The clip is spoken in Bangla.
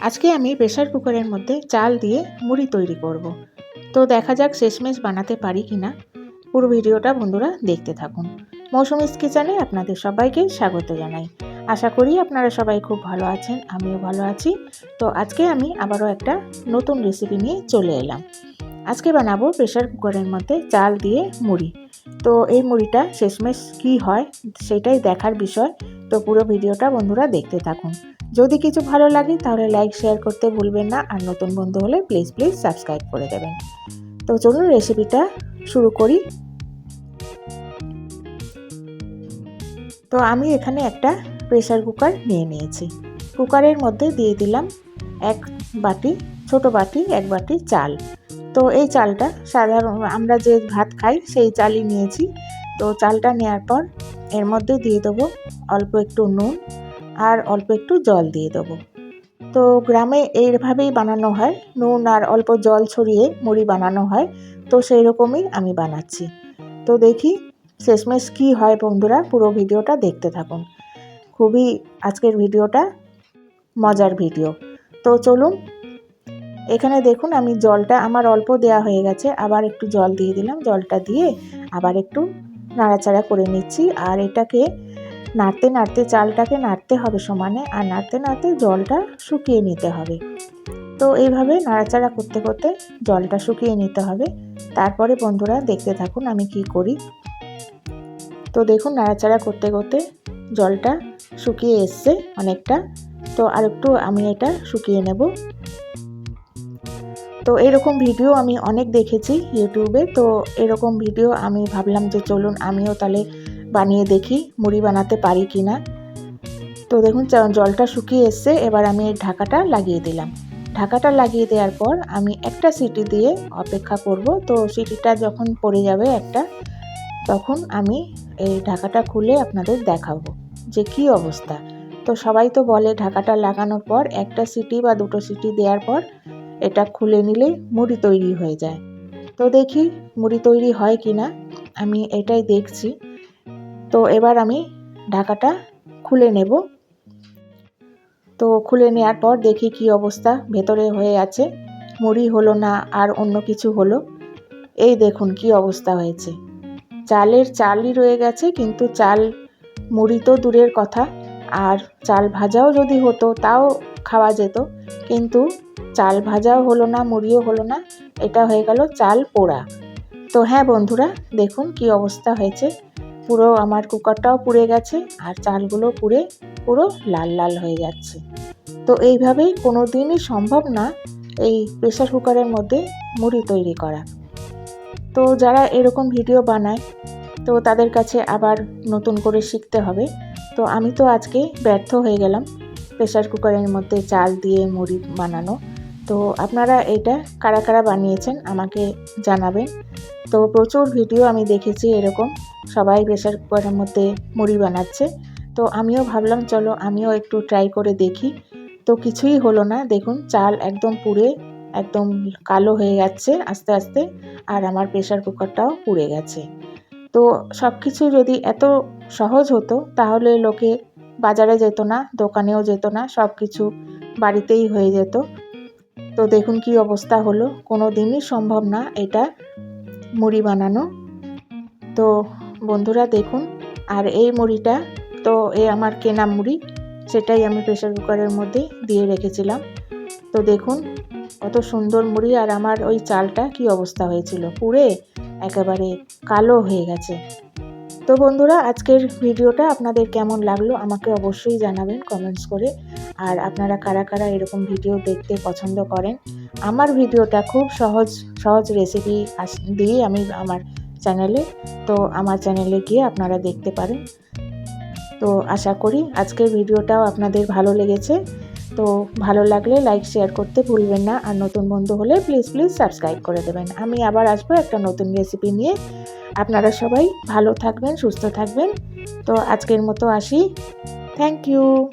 আজকে আমি প্রেশার কুকারের মধ্যে চাল দিয়ে মুড়ি তৈরি করব। তো দেখা যাক শেষমেশ বানাতে পারি কি না পুরো ভিডিওটা বন্ধুরা দেখতে থাকুন। মৌসুমিস কিচেনে আপনাদের সবাইকে স্বাগত জানাই। আশা করি আপনারা সবাই খুব ভালো আছেন, আমিও ভালো আছি। তো আজকে আমি আবারও একটা নতুন রেসিপি নিয়ে চলে এলাম। আজকে বানাবো প্রেশার কুকারের মধ্যে চাল দিয়ে মুড়ি। তো এই মুড়িটা শেষমেশ কি হয় সেটাই দেখার বিষয়। তো পুরো ভিডিওটা বন্ধুরা দেখতে থাকুন। যদি কিছু ভালো লাগে তাহলে লাইক শেয়ার করতে ভুলবেন না আর নতুন বন্ধু হলে প্লিজ প্লিজ সাবস্ক্রাইব করে দেবেন। তো চলুন রেসিপিটা শুরু করি। তো আমি এখানে একটা প্রেসার কুকার নিয়ে নিয়েছি। কুকারের মধ্যে দিয়ে দিলাম এক বাটি, ছোট বাটি, এক বাটি চাল। তো এই চালটা সাধারণ, আমরা যে ভাত খাই সেই চালই নিয়েছি। তো চালটা নেওয়ার পর এর মধ্যে দিয়ে দেবো অল্প একটু নুন আর অল্প একটু জল দিয়ে দেবো। তো গ্রামে এইভাবেই বানানো হয়, নুন আর অল্প জল ছড়িয়ে মুড়ি বানানো হয়, তো সেই রকমই আমি বানাচ্ছি। তো দেখি শেষমেশ কী হয় বন্ধুরা, পুরো ভিডিওটা দেখতে থাকুন। খুবই আজকের ভিডিওটা মজার ভিডিও। তো চলুন এখানে দেখুন আমি জলটা আমার অল্প দেয়া হয়ে গেছে, আবার একটু জল দিয়ে দিলাম, জলটা দিয়ে আবার একটু নাড়াচাড়া করে নিচ্ছি। আর এটাকে নাড়তে নাড়তে চালটাকে নাড়তে হবে সমানে, আর নাড়তে নাড়তে জলটা শুকিয়ে নিতে হবে। তো এইভাবে নাড়াচাড়া করতে করতে জলটা শুকিয়ে নিতে হবে। তারপরে বন্ধুরা দেখতে থাকুন আমি কি করি। তো দেখুন নাড়াচাড়া করতে করতে জলটা শুকিয়ে এসছে অনেকটা। তো আর একটু আমি এটা শুকিয়ে নেব। তো এরকম ভিডিও আমি অনেক দেখেছি ইউটিউবে, তো এরকম ভিডিও আমি ভাবলাম যে চলুন আমিও তাহলে বানিয়ে দেখি মুড়ি বানাতে পারি কি না তো দেখুন জলটা শুকিয়ে এসছে, এবার আমি এই ঢাকাটা লাগিয়ে দিলাম। ঢাকাটা লাগিয়ে দেওয়ার পর আমি একটা সিটি দিয়ে অপেক্ষা করব, তো সিটিটা যখন পড়ে যাবে একটা, তখন আমি এই ঢাকাটা খুলে আপনাদের দেখাবো যে কি অবস্থা। তো সবাই তো বলে ঢাকাটা লাগানোর পর একটা সিটি বা দুটো সিটি দেওয়ার পর এটা খুলে নিলে মুড়ি তৈরি হয়ে যায়। তো দেখি মুড়ি তৈরি হয় কি না আমি এটাই দেখছি। তো এবার আমি ঢাকাটা খুলে নেব। তো খুলে নেওয়ার পর দেখি কি অবস্থা ভেতরে হয়ে আছে। মুড়ি হলো না আর অন্য কিছু হলো? এই দেখুন কি অবস্থা হয়েছে। চালের চালই রয়ে গেছে, কিন্তু চাল মুড়ি তো দূরের কথা। আর চাল ভাজাও যদি হতো, তাও খাওয়া যেত। কিন্তু চাল ভাজাও হলো না, মুড়িও হলো না, এটা হয়ে গেল চাল পোড়া। তো হ্যাঁ বন্ধুরা, দেখুন কি অবস্থা হয়েছে। পুরো আমার কুকারটাও পুড়ে গেছে আর চালগুলো পুড়ে পুরো লাল লাল হয়ে যাচ্ছে। তো এইভাবেই কোনো দিনই সম্ভব না এই প্রেশার কুকারের মধ্যে মুড়ি তৈরি করা। তো যারা এরকম ভিডিও বানায়, তো তাদের কাছে আবার নতুন করে শিখতে হবে। তো আমি তো আজকে ব্যর্থ হয়ে গেলাম প্রেশার কুকারের মধ্যে চাল দিয়ে মুড়ি বানানো। তো আপনারা এটা কারা কারা বানিয়েছেন আমাকে জানাবেন। তো প্রচুর ভিডিও আমি দেখেছি এরকম, সবাই প্রেশার কুকারের মধ্যে মুড়ি বানাচ্ছে। তো আমিও ভাবলাম, চলো আমিও একটু ট্রাই করে দেখি। তো কিছুই হলো না, দেখুন চাল একদম পুড়ে, একদম কালো হয়ে যাচ্ছে আস্তে আস্তে, আর আমার প্রেশার কুকারটাও পুড়ে গেছে। তো সব কিছু যদি এত সহজ হতো, তাহলে লোকে বাজারে যেত না, দোকানেও যেত না সব কিছু বাড়িতেই হয়ে যেত। তো দেখুন কি অবস্থা হলো। কোনো দিনই সম্ভব না এটা মুড়ি বানানো। তো বন্ধুরা দেখুন, আর এই মুড়িটা তো এ আমার কেনা মুড়ি, সেটাই আমি প্রেশার কুকারের মধ্যে দিয়ে রেখেছিলাম। তো দেখুন, কত সুন্দর মুড়ি, আর আমার ওই চালটা কি অবস্থা হয়েছিল। পুড়ে একেবারে কালো হয়ে গেছে। তো বন্ধুরা, আজকের ভিডিওটা আপনাদের কেমন লাগল আমাকে অবশ্যই জানাবেন কমেন্টস করে। আর আপনারা কারা কারা এরকম ভিডিও দেখতে পছন্দ করেন, আমার ভিডিওটা খুব সহজ সহজ রেসিপি দিয়ে আমি আমার চ্যানেলে তো আমার চ্যানেলে গিয়ে আপনারা দেখতে পারেন। তো আশা করি আজকের ভিডিওটাও আপনাদের ভালো লেগেছে। তো ভালো লাগলে লাইক শেয়ার করতে ভুলবেন না। আর নতুন বন্ধু হলে প্লিজ প্লিজ সাবস্ক্রাইব করে দেবেন। আমি আবার আসব একটা নতুন রেসিপি নিয়ে। আপনারা সবাই ভালো থাকবেন, সুস্থ থাকবেন। তো আজকের মতো আসি। Thank you